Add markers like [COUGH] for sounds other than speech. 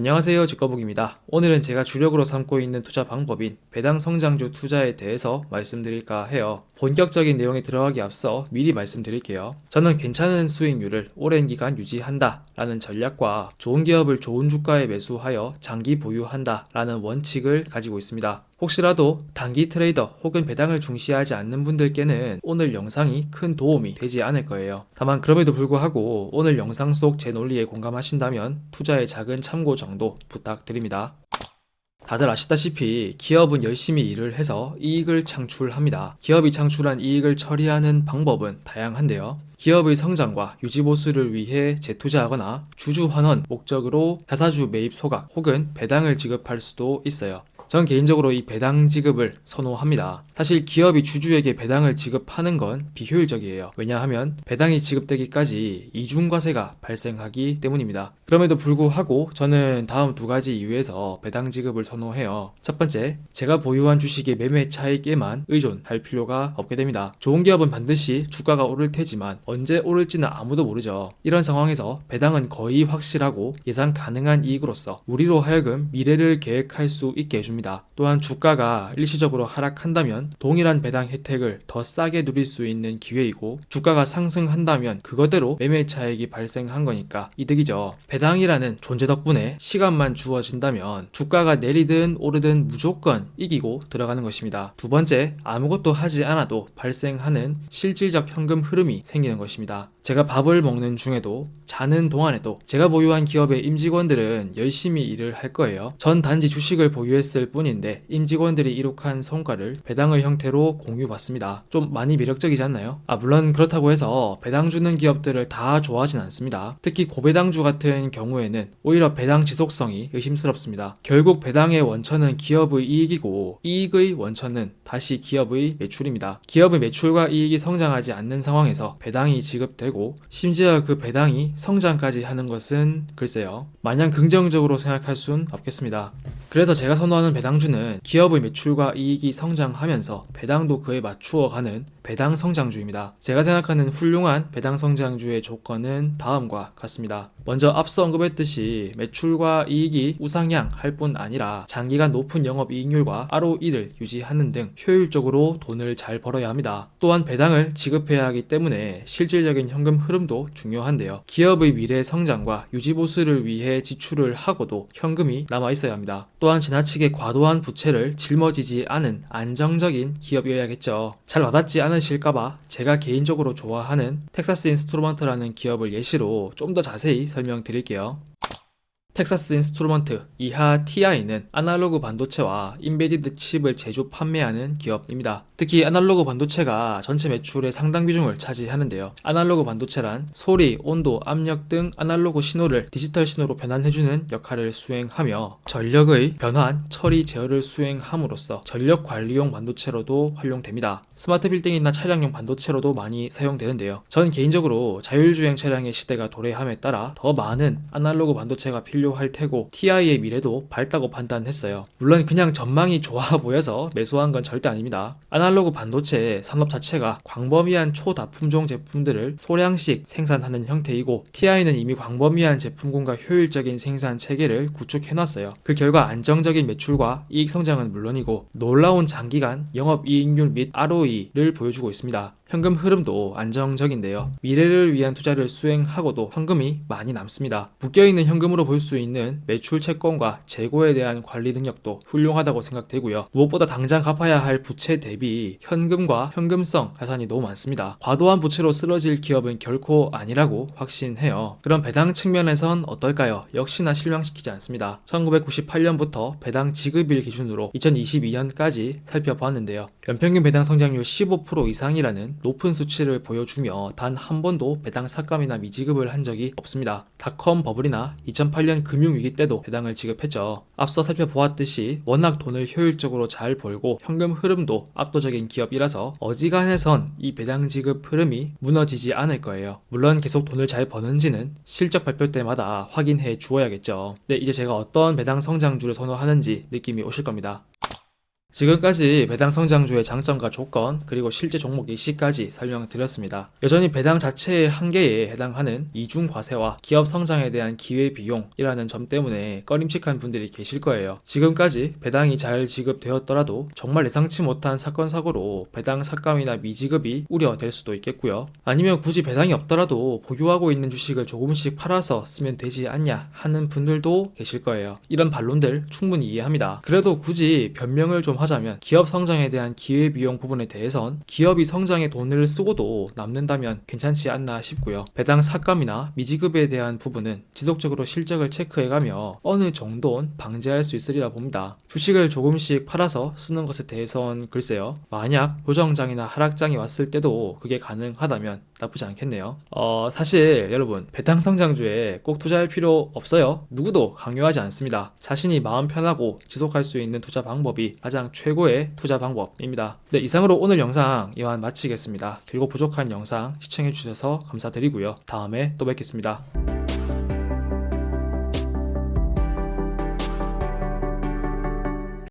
안녕하세요. 직거북입니다. 오늘은 제가 주력으로 삼고 있는 투자 방법인 배당 성장주 투자에 대해서 말씀드릴까 해요. 본격적인 내용에 들어가기 앞서 미리 말씀드릴게요. 저는 괜찮은 수익률을 오랜 기간 유지한다 라는 전략과 좋은 기업을 좋은 주가에 매수하여 장기 보유한다 라는 원칙을 가지고 있습니다. 혹시라도 단기 트레이더 혹은 배당을 중시하지 않는 분들께는 오늘 영상이 큰 도움이 되지 않을 거예요. 다만 그럼에도 불구하고 오늘 영상 속 제 논리에 공감하신다면 투자의 작은 참고 정도 부탁드립니다. 다들 아시다시피 기업은 열심히 일을 해서 이익을 창출합니다. 기업이 창출한 이익을 처리하는 방법은 다양한데요. 기업의 성장과 유지보수를 위해 재투자하거나 주주 환원 목적으로 자사주 매입 소각 혹은 배당을 지급할 수도 있어요. 전 개인적으로 이 배당 지급을 선호합니다. 사실 기업이 주주에게 배당을 지급하는 건 비효율적이에요. 왜냐하면 배당이 지급되기까지 이중과세가 발생하기 때문입니다. 그럼에도 불구하고 저는 다음 두 가지 이유에서 배당 지급을 선호해요. 첫 번째, 제가 보유한 주식의 매매 차익에만 의존할 필요가 없게 됩니다. 좋은 기업은 반드시 주가가 오를 테지만 언제 오를지는 아무도 모르죠. 이런 상황에서 배당은 거의 확실하고 예상 가능한 이익으로서 우리로 하여금 미래를 계획할 수 있게 해줍니다. 또한 주가가 일시적으로 하락한다면 동일한 배당 혜택을 더 싸게 누릴 수 있는 기회이고 주가가 상승한다면 그거대로 매매 차익이 발생한 거니까 이득이죠. 배당이라는 존재 덕분에 시간만 주어진다면 주가가 내리든 오르든 무조건 이기고 들어가는 것입니다. 두 번째, 아무것도 하지 않아도 발생하는 실질적 현금 흐름이 생기는 것입니다. 제가 밥을 먹는 중에도 자는 동안에도 제가 보유한 기업의 임직원들은 열심히 일을 할 거예요. 전 단지 주식을 보유했을 뿐인데 임직원들이 이룩한 성과를 배당의 형태로 공유받습니다. 좀 많이 매력적이지 않나요? 아 물론 그렇다고 해서 배당 주는 기업들을 다 좋아하진 않습니다. 특히 고배당주 같은 경우에는 오히려 배당 지속성이 의심스럽습니다. 결국 배당의 원천은 기업의 이익이고 이익의 원천은 다시 기업의 매출입니다. 기업의 매출과 이익이 성장하지 않는 상황에서 배당이 지급되고 심지어 그 배당이 성장까지 하는 것은 글쎄요. 마냥 긍정적으로 생각할 순 없겠습니다. 그래서 제가 선호하는 배당주는 기업의 매출과 이익이 성장하면서 배당도 그에 맞추어 가는 배당 성장주입니다. 제가 생각하는 훌륭한 배당 성장주의 조건은 다음과 같습니다. 먼저 앞서 언급했듯이 매출과 이익이 우상향할 뿐 아니라 장기간 높은 영업 이익률과 ROE를 유지하는 등 효율적으로 돈을 잘 벌어야 합니다. 또한 배당을 지급해야 하기 때문에 실질적인 현금 흐름도 중요한데요. 기업의 미래 성장과 유지 보수를 위해 지출을 하고도 현금이 남아 있어야 합니다. 또한 지나치게 과도한 부채를 짊어지지 않은 안정적인 기업이어야겠죠. 잘 와닿지 않 으실까봐 제가 개인적으로 좋아하는 텍사스 인스트루먼트라는 기업을 예시로 좀 더 자세히 설명드릴게요. 텍사스 인스트루먼트 이하 TI는 아날로그 반도체와 인베디드 칩을 제조 판매하는 기업입니다. 특히 아날로그 반도체가 전체 매출의 상당 비중을 차지하는데요. 아날로그 반도체란 소리, 온도, 압력 등 아날로그 신호를 디지털 신호로 변환해주는 역할을 수행하며 전력의 변환, 처리, 제어를 수행함으로써 전력 관리용 반도체로도 활용됩니다. 스마트 빌딩이나 차량용 반도체로도 많이 사용되는데요. 저는 개인적으로 자율주행 차량의 시대가 도래함에 따라 더 많은 아날로그 반도체가 필요 할 테고 TI의 미래도 밝다고 판단했어요. 물론 그냥 전망이 좋아 [LAUGHS] 보여서 매수한 건 절대 아닙니다. 아날로그 반도체 산업 자체가 광범위한 초다품종 제품들을 소량씩 생산하는 형태이고 TI는 이미 광범위한 제품군과 효율적인 생산 체계를 구축해놨어요. 그 결과 안정적인 매출과 이익 성장은 물론이고 놀라운 장기간 영업 이익률 및 ROE를 보여주고 있습니다. 현금 흐름도 안정적인데요. 미래를 위한 투자를 수행하고도 현금이 많이 남습니다. 묶여있는 현금으로 볼 수 있는 매출 채권과 재고에 대한 관리 능력도 훌륭하다고 생각되고요. 무엇보다 당장 갚아야 할 부채 대비 현금과 현금성 자산이 너무 많습니다. 과도한 부채로 쓰러질 기업은 결코 아니라고 확신해요. 그럼 배당 측면에선 어떨까요? 역시나 실망시키지 않습니다. 1998년부터 배당 지급일 기준으로 2022년까지 살펴봤는데요. 연평균 배당 성장률 15% 이상이라는 높은 수치를 보여주며 단 한 번도 배당 삭감이나 미지급을 한 적이 없습니다. 닷컴 버블이나 2008년 금융위기 때도 배당을 지급했죠. 앞서 살펴보았듯이 워낙 돈을 효율적으로 잘 벌고 현금 흐름도 압도적인 기업이라서 어지간해선 이 배당 지급 흐름이 무너지지 않을 거예요. 물론 계속 돈을 잘 버는지는 실적 발표 때마다 확인해 주어야겠죠. 네, 이제 제가 어떤 배당 성장주를 선호하는지 느낌이 오실 겁니다. 지금까지 배당 성장주의 장점과 조건, 그리고 실제 종목 일시까지 설명드렸습니다. 여전히 배당 자체의 한계에 해당하는 이중 과세와 기업 성장에 대한 기회 비용이라는 점 때문에 꺼림칙한 분들이 계실 거예요. 지금까지 배당이 잘 지급되었더라도 정말 예상치 못한 사건 사고로 배당 삭감이나 미지급이 우려될 수도 있겠고요. 아니면 굳이 배당이 없더라도 보유하고 있는 주식을 조금씩 팔아서 쓰면 되지 않냐 하는 분들도 계실 거예요. 이런 반론들 충분히 이해합니다. 그래도 굳이 변명을 좀 하자면 기업 성장에 대한 기회비용 부분에 대해선 기업이 성장에 돈을 쓰고도 남는다면 괜찮지 않나 싶고요. 배당 삭감이나 미지급에 대한 부분은 지속적으로 실적을 체크해가며 어느 정도는 방지할 수 있으리라 봅니다. 주식을 조금씩 팔아서 쓰는 것에 대해선 글쎄요. 만약 조정장이나 하락장이 왔을 때도 그게 가능하다면 나쁘지 않겠네요. 어, 사실 여러분 배당 성장주에 꼭 투자할 필요 없어요. 누구도 강요하지 않습니다. 자신이 마음 편하고 지속할 수 있는 투자 방법이 가장 최고의 투자 방법입니다. 네, 이상으로 오늘 영상 이만 마치겠습니다. 길고 부족한 영상 시청해 주셔서 감사드리고요. 다음에 또 뵙겠습니다.